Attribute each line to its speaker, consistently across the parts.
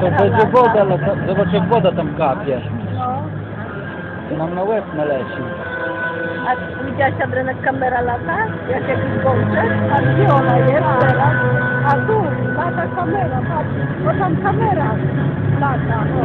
Speaker 1: To będzie woda, lata... zobacz jak woda tam kapie.
Speaker 2: No.
Speaker 1: Nam na łeb naleci.
Speaker 2: A widziałaś Adrenek kamera lata? Jak jakiś gączek? A gdzie ona jest teraz? A tu, lata kamera, patrz. O tam kamera lata, o.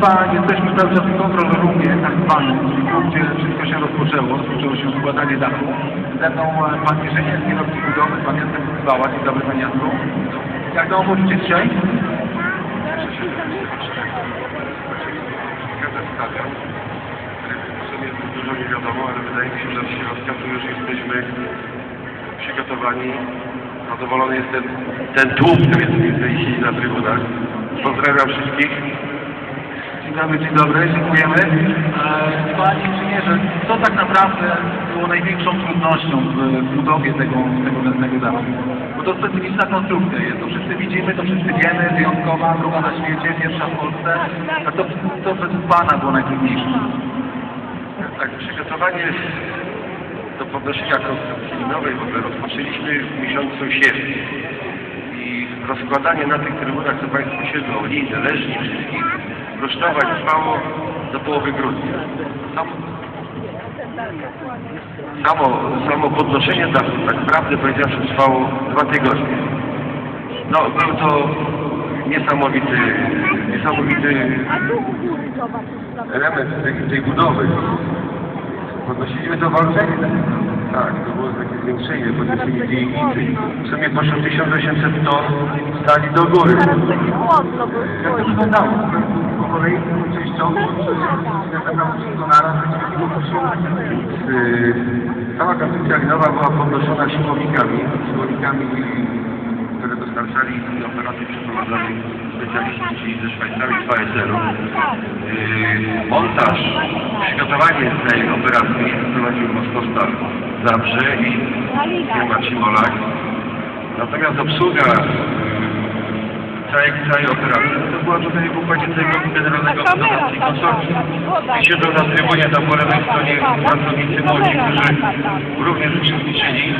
Speaker 3: Państwa, jesteśmy cały czas w kontrol roomie, tak zwanym, gdzie wszystko się rozpoczęło, rozpoczęło się składanie dachu. Ze mną e, Pan Inżynier, kierownik budowy, Pan Jacek Bała. Dzień dobry Panie Jacku. Jak domu wchodzicie dzisiaj?
Speaker 4: W dużo nie wiadomo, ale wydaje mi się, że od środka tu już jesteśmy przygotowani. Zadowolony jest ten, ten tłum, który jest w tej chwili na trybunach. Pozdrawiam wszystkich.
Speaker 3: Dobry, dzień dobry, dziękujemy. E, Panie Inżynierze, co tak naprawdę było największą trudnością w budowie tego, tego dachu? Bo to specyficzna konstrukcja jest, to wszyscy widzimy, to wszyscy wiemy, wyjątkowa, druga na świecie, pierwsza w Polsce. A to, to według Pana było najtrudniejsze.
Speaker 4: Tak, przygotowanie do podnoszenia konstrukcji nowej w ogóle rozpoczęliśmy w miesiącu sierpniu. I rozkładanie na tych trybunach, co Państwo siedzą, liny, leżni wszystkich, rusztować trwało do połowy grudnia. Sam, samo, samo podnoszenie dachu, tak naprawdę powiedziawszy, trwało dwa tygodnie. No, był to niesamowity, niesamowity element tej, tej budowy. Podnosiliśmy to walczenie? Tak, to było takie zwiększenie, podnosili dzielnicy. W sumie poszło 1800 ton stali do góry.
Speaker 3: Jak to wyglądało? Po kolei, częściowo, czy tak naprawdę wszystko naraz?
Speaker 4: Yy, Cała konstrukcja linowa była podnoszona siłownikami, siłownikami, które dostarczali operacji przeprowadzonej specjaliści ze Szwajcarii 2SR-u. Yy, Montaż, przygotowanie tej operacji prowadził Moskowstal Zabrze i firma Cimolak. Natomiast obsługa całej, całej operacji to była tutaj w układzie tego generalnego operacji konsorcjum. I siedzą na trybunie tam po lewej stronie pracownicy młodzi, którzy również uczestniczyli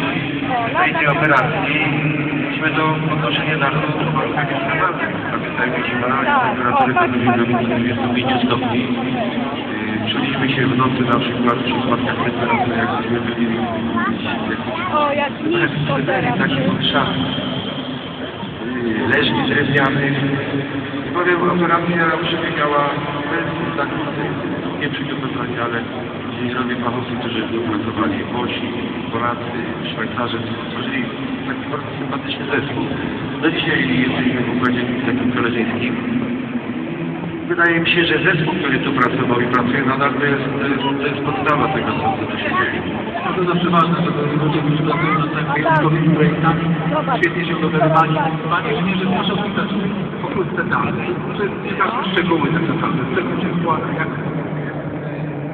Speaker 4: w tej, tej operacji. Mieliśmy to podnoszenie dachu w warunkach ekstremalnych. Pamiętajmy, zima i temperatury powyżej do 25 stopni. Yy, Czuliśmy się w nocy na przykład przy spadkach temperatury, jakbyśmy byli w
Speaker 2: O, jak nisko
Speaker 4: leżni drewnianych. Powiem, operacja przebiegała bez zakłóceń, nie przygotowani, ale inżynierowie fachowcy, którzy pracowali, Włosi, Polacy, Szwajcarzy, stworzyli taki bardzo sympatyczny zespół. Do dzisiaj jesteśmy w układzie takim koleżeńskim. Wydaje mi się, że zespół, który tu pracował i pracuje nadal, to jest, to jest, to jest podstawa tego, co tu się dzieje.
Speaker 3: No to zawsze ważne, żeby ludzie, którzy pracują nad takimi projektami, świetnie się dowodowali. Panie inżynierze, proszę opisać pokrótce dalej. Może nie każde szczegóły tak naprawdę, z czego się składa, jak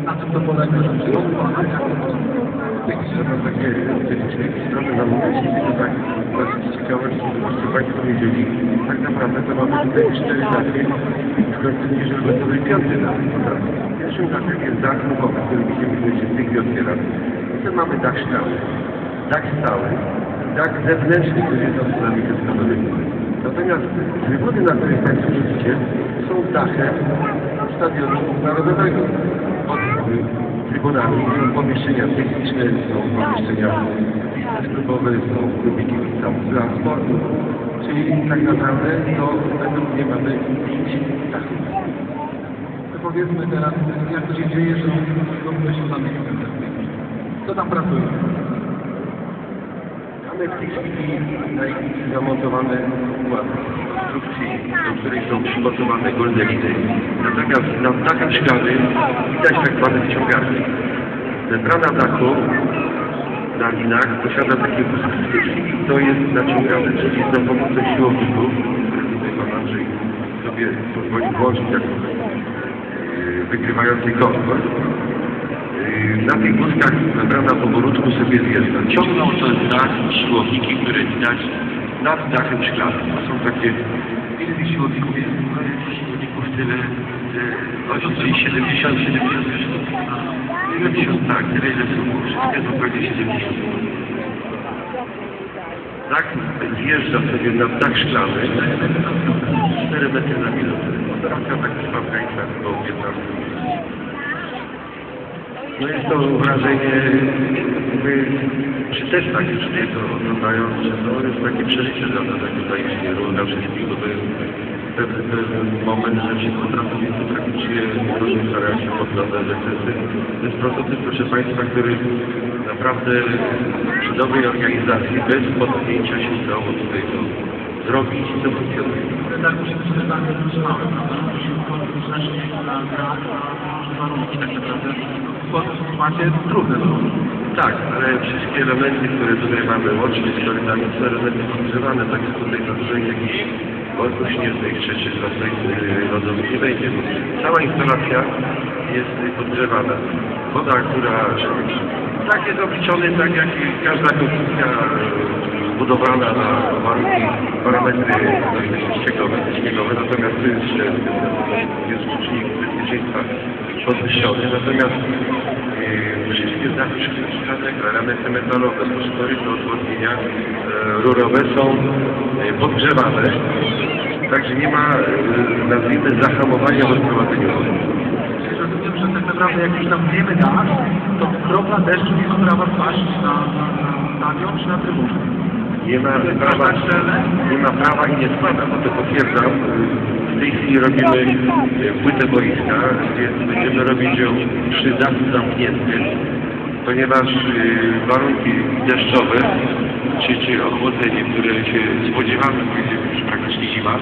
Speaker 3: Na czym to polega? Że
Speaker 4: Trzeba takie to tak Państwo wiedzieli, tak naprawdę to mamy tutaj cztery dachy w końcu niż gotowy piąty dach. Pierwszym dachem jest dach muchowy, który widzimy tutaj się chwili otwiera. Potem mamy dach szklany, dach stały, dach zewnętrzny, który jest osłonami testowymi. Natomiast wywody, na które Państwo widzicie, są dachem stadionu narodowego. Pod y, trybunami są pomieszczenia techniczne, są pomieszczenia piste klubowe, są klubiki tam transportu. Czyli tak naprawdę to według mnie mamy pięć dachów.
Speaker 3: To powiedzmy teraz, jak to się dzieje, że one się zamykają. Co tam pracuje?
Speaker 4: Mamy w tej chwili na ich zamontowane układy konstrukcji, do której są przymocowane goldeliny. Natomiast na dachem szklanym widać tak zwany wciągarki. Membrana dachu na linach posiada takie błyskawice i to jest naciągane, czyli za pomocą siłowników, tutaj Pan Andrzej sobie pozwoli włączyć jako yy, wygrywający komfort. Na tych wózkach membrana powolutku sobie zjeżdża. Ciągną to dach siłowniki, które widać nad dachem szklanym. To są takie
Speaker 3: Ile siłowników jest?
Speaker 4: siłowników tyle, czyli 70, 70 sztuk. 70, tak, tyle ile są wszystkie to pewnie 70. Dach zjeżdża sobie na dach szklany 4 metry na minutę. Operacja tak trwa w granicach około 15 minut. No jest to wrażenie, jakby przy testach już nie to oglądając, że to jest takie przeżycie dla danego dla inżynierów, dla wszystkich, bo to jest pewien, pewien moment, że się pracownicy praktycznie różnie starają się pod nowe zakresy. To jest prototyp, proszę Państwa, który naprawdę przy dobrej organizacji, bez potknięcia się udało tutaj to zrobić i to funkcjonuje.
Speaker 3: Tak musi być bardzo wytrzymały, prawda? Musi znacznie na warunki tak naprawdę. Macie trudne warunki.
Speaker 4: Tak, ale wszystkie elementy, które tutaj mamy, łącznie z korytami, są elementy podgrzewane, tak jest tutaj dużej jakichś worków śnieżnych czy, czy lodowych nie będzie. bo Cała instalacja jest podgrzewana. Woda, która tak jest obliczony, tak jak każda konstrukcja e, zbudowana na warunki, parametry ściegowe, śniegowe, natomiast tu jest, jeszcze- jest czynnik bezpieczeństwa podwyższony, natomiast e, wszystkie znaki szklane, elementy metalowe, postory do odwodnienia e, rurowe są e, podgrzewane, także nie ma, e, nazwijmy, zahamowania w odprowadzeniu wody.
Speaker 3: Że tak naprawdę jak już tam wiemy dach, to kropla deszczu nie ma prawa spaść na, na, na stadion czy na.
Speaker 4: Nie ma prawa, nie ma prawa i nie spada, bo to potwierdzam. W tej chwili robimy e, płytę boiska, więc będziemy robić ją przy dachu zamkniętym, ponieważ e, warunki deszczowe, czy, czy ochłodzenie, które się spodziewamy, bo jest już praktycznie zima,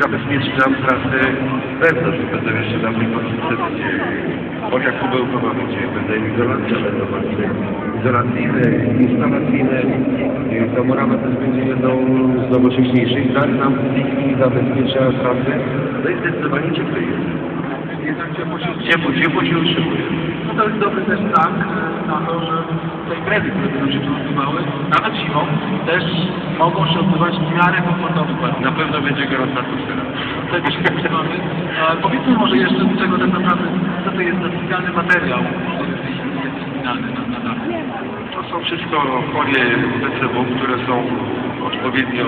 Speaker 4: zabezpieczy nam trasę wewnątrz. Będą jeszcze tam konstrukcje, będzie folia kubełkowa, będzie, będą izolacje będą izolacyjne, instalacyjne, to murawy też będzie jedną z nowocześniejszych. Tak nam zabezpiecza trasę. No i zdecydowanie cieplej jest.
Speaker 3: Ciepło się
Speaker 4: utrzymuje.
Speaker 3: To jest dobry też znak e, na to, że te imprezy, które będą się tu odbywały, nawet zimą, też mogą się odbywać w miarę warunkach.
Speaker 4: Na pewno będzie gorąca atmosfera.
Speaker 3: Tego się spodziewamy. A powiedzmy może jeszcze, z czego tak naprawdę, co to jest specjalny materiał, który jest wspominany na, na dachu.
Speaker 4: To są wszystko folie PCW, które są odpowiednio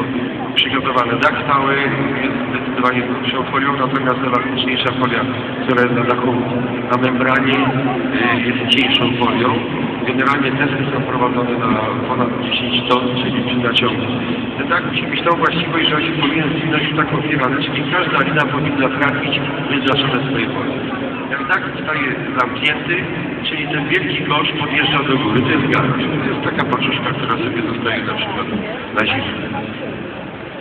Speaker 4: przygotowane. Dach stały jest zdecydowanie grubszą folią, natomiast elastyczniejsza folia, która jest na dachu na membranie y, jest cieńszą folią. Generalnie testy są prowadzone na ponad 10 ton, czyli przy naciągu. Ten dach musi mieć tą właściwość, że on się powinien zwinąć w spiralę, czyli każda lina powinna trafić w wyznaczone swoje pole. Jak dach zostaje zamknięty, czyli ten wielki kosz podjeżdża do góry, to jest garaż. To jest taka paczuszka, która sobie zostaje na przykład na zimę.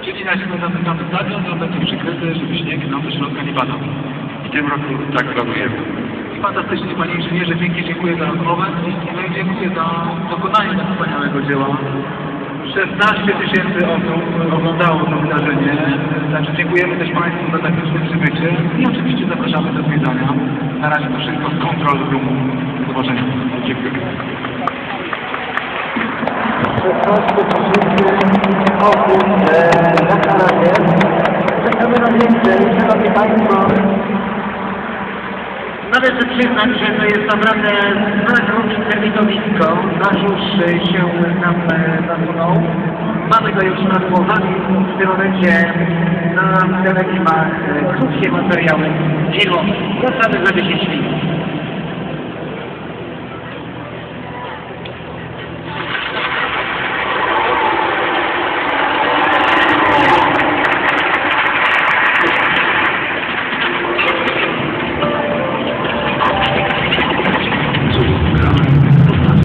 Speaker 3: Czyli na zimę zamykamy stadion, on będzie przykryty, żeby śnieg nam do środka nie padał.
Speaker 4: W tym roku tak planujemy.
Speaker 3: I fantastycznie, Panie Inżynierze, pięknie dziękuję za rozmowę. No i dziękuję za dokonanie tak wspaniałego dzieła 16 tysięcy osób oglądało to wydarzenie. Także dziękujemy też Państwu za takie przybycie i oczywiście zapraszamy do zwiedzania. Na razie to wszystko z kontrol roomu. Do zobaczenia. Dziękuję.
Speaker 1: 16 tysięcy osób e, na kanale. Czekamy na więcej, szanowni Państwo.
Speaker 5: Należy przyznać, że to jest naprawdę znakomite widowisko. Nasz już się nam e, nasunął. Mamy go już na słowach. W tym momencie na telefonach e, krótkie materiały filmowe. Zapraszamy, żeby się śmieli.